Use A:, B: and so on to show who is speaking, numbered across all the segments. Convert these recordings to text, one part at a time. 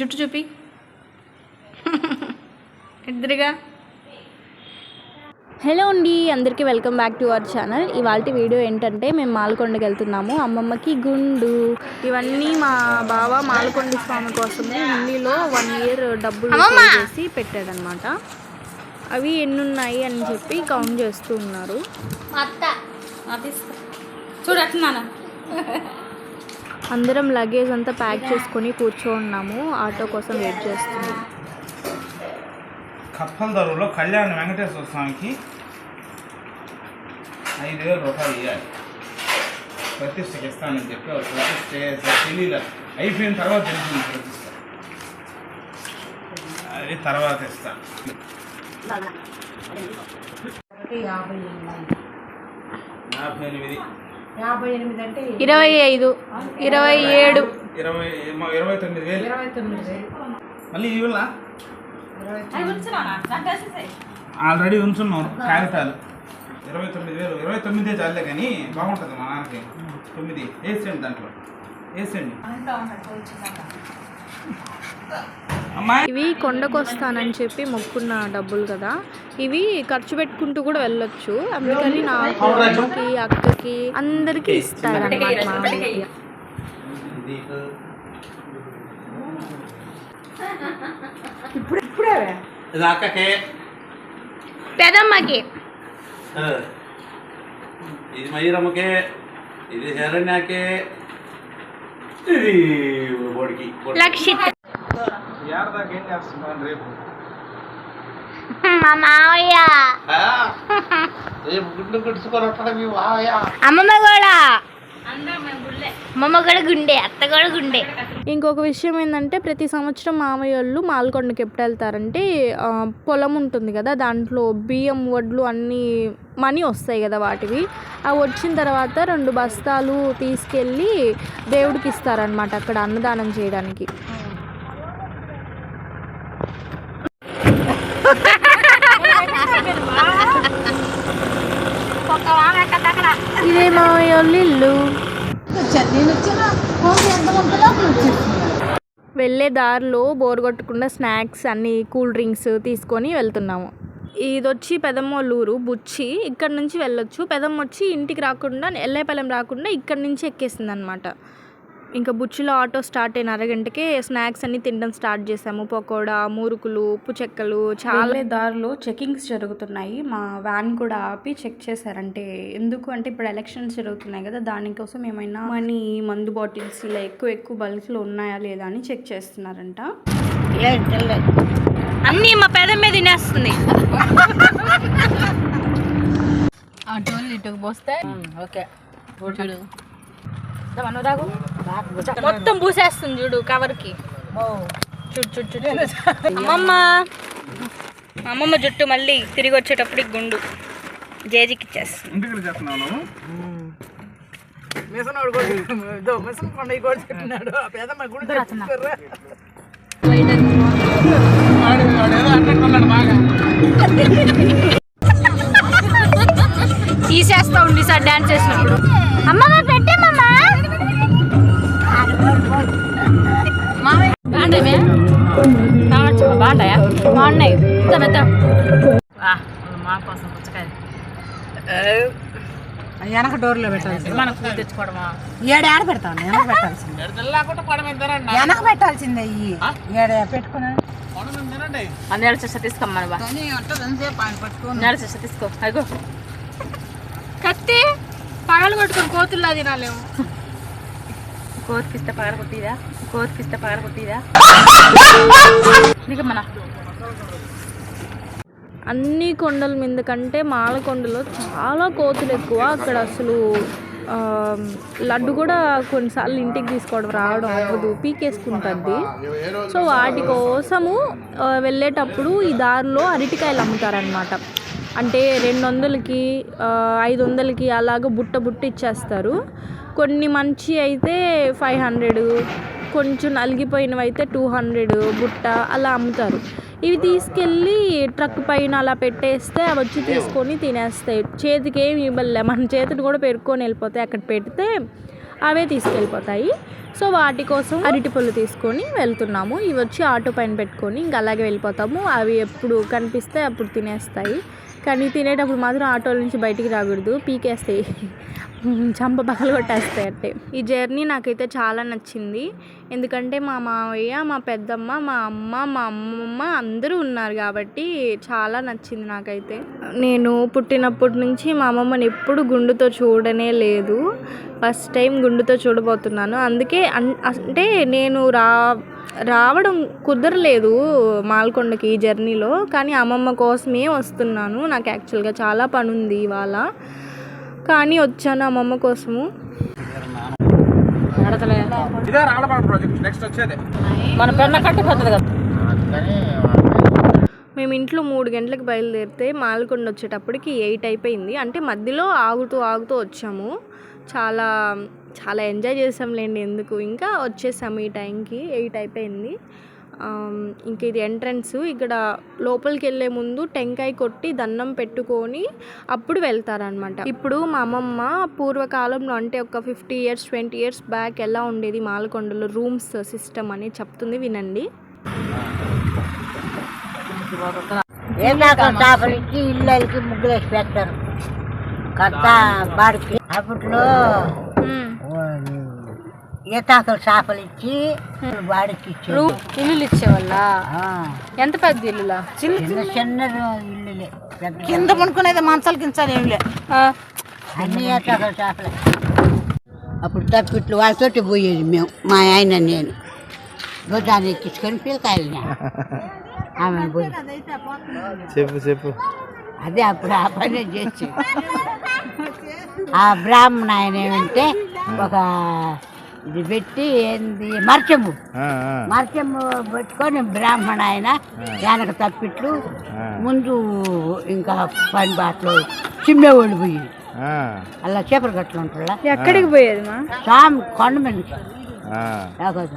A: జుట్టు చూపి. ఇద్దరుగా.
B: హలో అండి అందరికీ welcome back to our channel. ఇవాళ వీడియో ఏంటంటే మేము మాల్కొండకి వెళ్తున్నాము. అమ్మమ్మకి గుండు.
A: ఇవన్నీ మా బావ మాలకొండ స్వామి కోసము హుండీలో వన్ ఇయర్ డబ్బులు చేసి పెట్టాడనమాట అవి ఎన్ని ఉన్నాయి అని చెప్పి కౌంట్ చేస్తూ ఉన్నారు. చూడు అట్లా
B: అందరం లగేజ్ అంతా ప్యాక్ చేసుకొని కూర్చోన్నాము. ఆటో కోసం వెయిట్ చేస్తున్నాం.
C: కప్పలదరులో కళ్యాణ వెంకటేశ్వర స్వామికి ఐదు వేల రూపాయలు ఇవ్వాలి ప్రతిష్టకి ఇస్తానని చెప్పి ప్రతిష్ట తెలియలే. అయిపోయిన తర్వాత తెలిసింది ప్రతిష్ట అది తర్వాత ఇస్తా. యాభై ఎనిమిది.
D: యాభై ఎనిమిది అంటే
A: ఇరవై ఐదు. ఇరవై ఏడు.
C: ఇరవై ఇరవై తొమ్మిది వేలు.
D: ఇరవై తొమ్మిది వేలు.
C: మళ్ళీ ఇవ్వాల? ఆల్రెడీ ఉంచున్నాం కాగితాలు ఇరవై తొమ్మిది వేలు. ఇరవై తొమ్మిదే చాలే కానీ బాగుంటుంది మా నాన్నకి. తొమ్మిది. వేసేయండి దాంట్లో. వేసేయండి.
A: ఇవి కొండకు వస్తానని చెప్పి మొక్కున్న డబ్బులు కదా. ఇవి ఖర్చు పెట్టుకుంటూ కూడా వెళ్ళొచ్చు. అందుకని నాకు అమ్మకి అక్కకి అందరికీ మా.
D: ఇప్పుడు ఇప్పుడే
C: అక్కకే.
A: పెదమ్మకి.
E: ఇది మయూరమ్మకే ఇది శరణ్యకే ఇది
A: లక్షిత్.
C: ఏడదాకా ఏం చేస్తున్నాను రేపు?
B: మా మావయ్య.
E: రేపు కొట్టుకొని వస్తాడు మీ మావయ్య.
B: అమ్మమ్మ కూడా అమ్మమ్మ కూడా గుండె అత్త కూడా గుండె.
A: ఇంకొక విషయం ఏంటంటే ప్రతి సంవత్సరం మామయ్య వాళ్ళు మాల్కొండకి ఎప్పుడు వెళ్తారంటే పొలం ఉంటుంది కదా దాంట్లో బియ్యం వడ్లు అన్నీ మనీ వస్తాయి కదా వాటివి. అవి వచ్చిన తర్వాత రెండు బస్తాలు తీసుకెళ్ళి దేవుడికి ఇస్తారనమాట అక్కడ అన్నదానం చేయడానికి. ఇదే మామయ్య వాళ్ళ ఇల్లు వెళ్ళే దారిలో బోర్ కొట్టకుండా స్నాక్స్ అన్ని కూల్ డ్రింక్స్ తీసుకొని వెళ్తున్నాము. ఇది వచ్చి పెదమ్మోళ్ళూరు బుచ్చి. ఇక్కడ నుంచి వెళ్ళొచ్చు. పెదమ్మ వచ్చి ఇంటికి రాకుండా ఎల్లేపల్లెం రాకుండా ఇక్కడ నుంచి ఎక్కేసింది అనమాట ఇంకా బుచ్చిలో ఆటో స్టార్ట్ అయిన అరగంటకే స్నాక్స్ అన్ని తినడం స్టార్ట్ చేసాము పకోడా మురుకులు ఉప్పు చెక్కలు చాలా దారిలో చెకింగ్స్ జరుగుతున్నాయి. మా వ్యాన్ కూడా ఆపి చెక్ చేశారంటే ఎందుకు అంటే ఇప్పుడు ఎలక్షన్స్ జరుగుతున్నాయి కదా దానికోసం ఏమైనా మనీ మందు బాటిల్స్ ఇలా ఎక్కువ ఎక్కువ బల్క్లో ఉన్నాయా లేదా అని చెక్ చేస్తున్నారంట. అన్నీ మా పెద మీద తినేస్తుంది.
D: అటోళ్ళు ఇటుకు పోస్తే? ఓకే. చూడు.
A: మొత్తం పూసేస్తుంది చూడు కవర్కి చూడు చూడు చూడు అమ్మమ్మ. అమ్మమ్మ జుట్టు మళ్ళీ తిరిగి వచ్చేటప్పుడు గుండు. జేజికి ఇచ్చేస్తుంది. తీసేస్తా ఉండి సార్ డాన్స్ చేసినప్పుడు
B: అమ్మమ్మ పెట్టే
A: బాగున్నాయి.
D: మా కోసం పుచ్చకాయ వెనక డోర్లో పెట్టాల్సింది.
A: మన కూర తెచ్చుకోవడమా?
D: ఏడు ఆడ పెడతాను వెనక పెట్టాల్సింది. వెనక పెట్టాల్సిందే ఈ. ఏడ పెట్టుకున్నా.
A: అందరూ చేస్తా తీసుకోమ్మా అందరూ చేస్తా తీసుకో. అదిగో కత్తి పగలు కొట్టుకొని కోతుల్లా తినాలేము. కోతికిస్తే పగల కొట్టిదా కోతికిస్తే పగల కొట్టిదా దిగమ్మనా అన్ని కొండల మీద కంటే మాలకొండలో చాలా కోతులు ఎక్కువ. అక్కడ అసలు లడ్డు కూడా కొన్నిసార్లు ఇంటికి తీసుకోవడం రావడం అవ్వదు పీకేసుకుంటుంది. సో వాటి కోసము వెళ్ళేటప్పుడు ఈ దారిలో అరటికాయలు అమ్ముతారనమాట అంటే రెండు వందలకి ఐదు వందలకి అలాగ బుట్ట బుట్ట ఇచ్చేస్తారు. కొన్ని మంచి అయితే ఫైవ్ హండ్రెడ్ కొంచెం నలిగిపోయినవి అయితే టూ హండ్రెడ్ బుట్ట అలా అమ్ముతారు. ఇవి తీసుకెళ్ళి ట్రక్ పైన అలా పెట్టేస్తే అవి వచ్చి తీసుకొని తినేస్తాయి. చేతికి ఏమి ఇవ్వలే. మన చేతిని కూడా పెరుక్కొని వెళ్ళిపోతాయి అక్కడ పెడితే
B: అవే తీసుకెళ్ళిపోతాయి. సో వాటి కోసం అరటి పళ్ళు తీసుకొని వెళ్తున్నాము. ఇవి వచ్చి ఆటో పైన పెట్టుకొని ఇంకా అలాగే వెళ్ళిపోతాము. అవి ఎప్పుడు కనిపిస్తే అప్పుడు తినేస్తాయి. కానీ తినేటప్పుడు మాత్రం ఆటోల నుంచి బయటికి రాకూడదు. పీకేస్తాయి. చంప పగలు కొట్టేస్తాయి ఈ జర్నీ నాకైతే చాలా నచ్చింది. ఎందుకంటే మా మావయ్య మా పెద్దమ్మ మా అమ్మ మా అమ్మమ్మ అందరూ ఉన్నారు కాబట్టి చాలా నచ్చింది నాకైతే. నేను పుట్టినప్పటి నుంచి మా అమ్మమ్మని ఎప్పుడు గుండుతో చూడనే లేదు. ఫస్ట్ టైం గుండుతో చూడబోతున్నాను. అందుకే అన్- అంటే నేను రా రావడం కుదరలేదు మాల్కొండకి ఈ జర్నీలో. కానీ అమ్మమ్మ కోసమే వస్తున్నాను. నాకు యాక్చువల్గా చాలా పని ఉంది ఇవాళ. కానీ వచ్చాను అమ్మమ్మ కోసము.
C: ఇదే రాళ్ళపాడు ప్రాజెక్ట్ నెక్స్ట్ వచ్చేదే.
D: మన పెన్న కట్టిపోతుంది కదా.
B: మేము ఇంట్లో మూడు గంటలకు బయలుదేరితే మాల్కొండ వచ్చేటప్పటికి ఎయిట్ అయిపోయింది. అంటే మధ్యలో ఆగుతూ ఆగుతూ వచ్చాము. చాలా చాలా ఎంజాయ్ చేసాంలేండి ఎందుకు. ఇంకా వచ్చేసాము ఈ టైంకి. ఎయిట్ అయిపోయింది. ఇంక ఇది ఎంట్రన్స్. ఇక్కడ లోపలికి వెళ్ళే ముందు టెంకాయ కొట్టి దండం పెట్టుకొని అప్పుడు వెళ్తారనమాట ఇప్పుడు మా అమ్మమ్మ పూర్వకాలంలో అంటే ఒక fifty years twenty years back ఎలా ఉండేది మాల్కొండలో రూమ్స్ సిస్టమ్ అని చెప్తుంది వినండి.
F: ఏందాక చేపలు ఇచ్చి ఇళ్ళకి ముగ్గులు వేసి పెడతారు కొత్త బాడికి. అప్పట్లో ఈతాకలు చేపలు ఇచ్చి ఇచ్చారు
A: ఇల్లులు ఇచ్చేవాళ్ళ?
F: ఆ,
A: ఎంత పెద్ద ఇల్లులా?
F: చిన్న చిన్న ఇల్లులే.
D: కింద పనుకునేది మంచాలు గించాలు ఏమి లే.
F: అన్ని ఈతాకలు చేపలే. అప్పుడు తప్పిట్లు వాళ్ళతోటి పోయేది మేము మా ఆయన నేను. గోదాన్ని ఎక్కించుకొని పిల్లకాయలు ఆమె పోయి.
C: చెప్పు చెప్పు.
F: అదే అప్పుడు ఆ పని చేసి. ఆ బ్రాహ్మణ ఆయన ఏమంటే ఒక ఇది పెట్టి ఏంది మర్చము. మర్చము పెట్టుకొని బ్రాహ్మణ ఆయన వెనక తప్పిట్లు ముందు ఇంకా పని బాటలు చిమ్మేవాళ్ళు పోయి. అలా చేపలు గట్లు ఉంటాడా
B: ఎక్కడికి పోయేది మా?
F: స్వామి కొండ లేకపోతే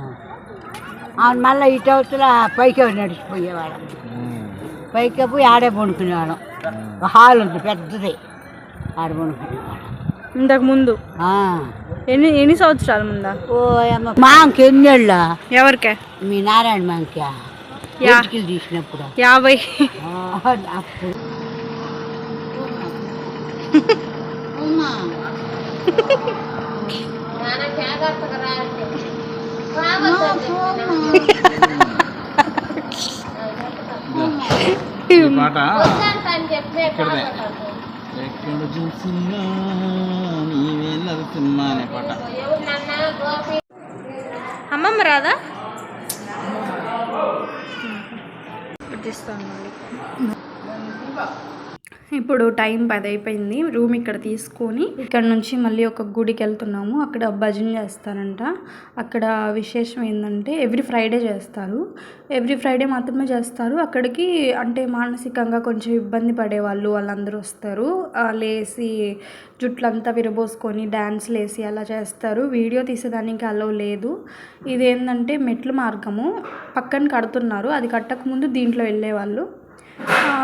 F: అవును మళ్ళీ ఇటు అవతల పైకి నడిచిపోయేవాళ్ళం. పైకి పోయి ఆడే పండుకునేవాళ్ళం. ఒక హాల్ ఉంది పెద్దది. ఆడ పండుకునేవాళ్ళం.
B: ఇంతకు ముందు?
F: ఆ.
B: ఎన్ని ఎన్ని సంవత్సరాల ముందా
F: ఓ అమ్మ మాంకి ఎన్నేళ్ళ
B: ఎవరికే
F: మీ నారాయణ మాంకి ఎటుకలు తీసినప్పుడు
B: యాభై
F: ఆ, అప్పుడు
C: ఈ పాట ఇక్కడదే ఎక్కడ చూసినా నీవే నడుతున్నా అనే పాట.
B: అమ్మమ్మ రాదా? పుట్టిస్తాను ఇప్పుడు టైం పది అయిపోయింది రూమ్ ఇక్కడ తీసుకొని ఇక్కడ నుంచి మళ్ళీ ఒక గుడికి వెళ్తున్నాము. అక్కడ భజన చేస్తారంట. అక్కడ విశేషం ఏంటంటే ఎవ్రీ ఫ్రైడే చేస్తారు. ఎవ్రీ ఫ్రైడే మాత్రమే చేస్తారు. అక్కడికి అంటే మానసికంగా కొంచెం ఇబ్బంది పడే వాళ్ళు వాళ్ళందరూ వస్తారు. లేసి జుట్లంతా విరబోసుకొని డ్యాన్స్లు వేసి అలా చేస్తారు. వీడియో తీసేదానికి అలో లేదు. ఇదేంటంటే మెట్ల మార్గము. పక్కన కడుతున్నారు. అది కట్టకముందు దీంట్లో వెళ్ళేవాళ్ళు.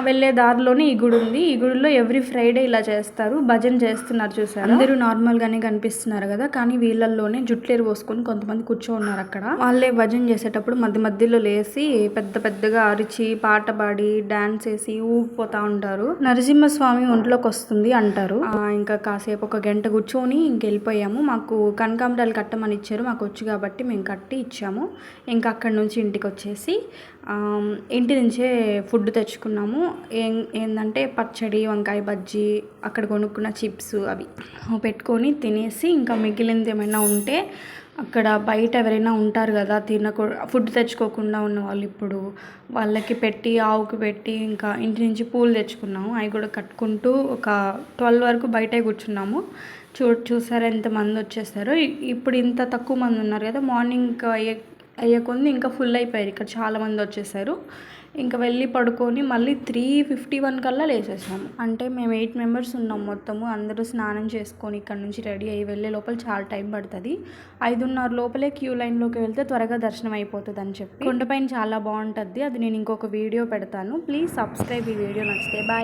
B: వెళ్ళే దారిలోనే ఈ గుడి ఉంది. ఈ గుడిలో ఎవ్రీ ఫ్రైడే ఇలా చేస్తారు. భజన చేస్తున్నారు చూసారు? అందరూ నార్మల్గానే కనిపిస్తున్నారు కదా కానీ వీళ్ళల్లోనే జుట్లేరు పోసుకొని కొంతమంది కూర్చోన్నారు అక్కడ. వాళ్ళే భజన చేసేటప్పుడు మధ్య మధ్యలో లేసి పెద్ద పెద్దగా అరిచి పాట పాడి డాన్స్ వేసి ఊగిపోతా ఉంటారు. నరసింహస్వామి ఒంట్లోకి వస్తుంది అంటారు. ఇంకా కాసేపు ఒక గంట కూర్చొని ఇంక వెళ్ళిపోయాము. మాకు కనకాంబరాలు కట్టమని ఇచ్చారు. మాకు వచ్చు కాబట్టి మేము కట్టి ఇచ్చాము. ఇంకా అక్కడి నుంచి ఇంటికి వచ్చేసి ఇంటి నుంచే ఫుడ్ తెచ్చుకున్నాము. ఏం ఏంటంటే పచ్చడి వంకాయ బజ్జీ అక్కడ కొనుక్కున్న చిప్స్ అవి పెట్టుకొని తినేసి ఇంకా మిగిలింది ఏమైనా ఉంటే అక్కడ బయట ఎవరైనా ఉంటారు కదా తినకూ ఫుడ్ తెచ్చుకోకుండా ఉన్న వాళ్ళు ఇప్పుడు వాళ్ళకి పెట్టి ఆవుకి పెట్టి ఇంకా ఇంటి నుంచి పూలు తెచ్చుకున్నాము. అవి కూడా కట్టుకుంటూ ఒక ట్వెల్వ్ వరకు బయటే కూర్చున్నాము. చూ చూసారు ఎంతమంది వచ్చేసారో. ఇప్పుడు ఇంత తక్కువ మంది ఉన్నారు కదా మార్నింగ్ అయ్యకుంది ఇంకా ఫుల్ అయిపోయారు. ఇక్కడ చాలామంది వచ్చేసారు. ఇంకా వెళ్ళి పడుకొని మళ్ళీ త్రీ ఫిఫ్టీ వన్ కల్లా లేచేసాము అంటే మేము ఎయిట్ మెంబర్స్ ఉన్నాం మొత్తము. అందరూ స్నానం చేసుకొని ఇక్కడ నుంచి రెడీ అయ్యి వెళ్ళే లోపల చాలా టైం పడుతుంది. ఐదున్నర లోపలే క్యూ లైన్లోకి వెళ్తే త్వరగా దర్శనం అయిపోతుంది అని చెప్పి. కొండపైన చాలా బాగుంటుంది. అది నేను ఇంకొక వీడియో పెడతాను. ప్లీజ్ సబ్స్క్రైబ్ ఈ వీడియో నచ్చితే. బాయ్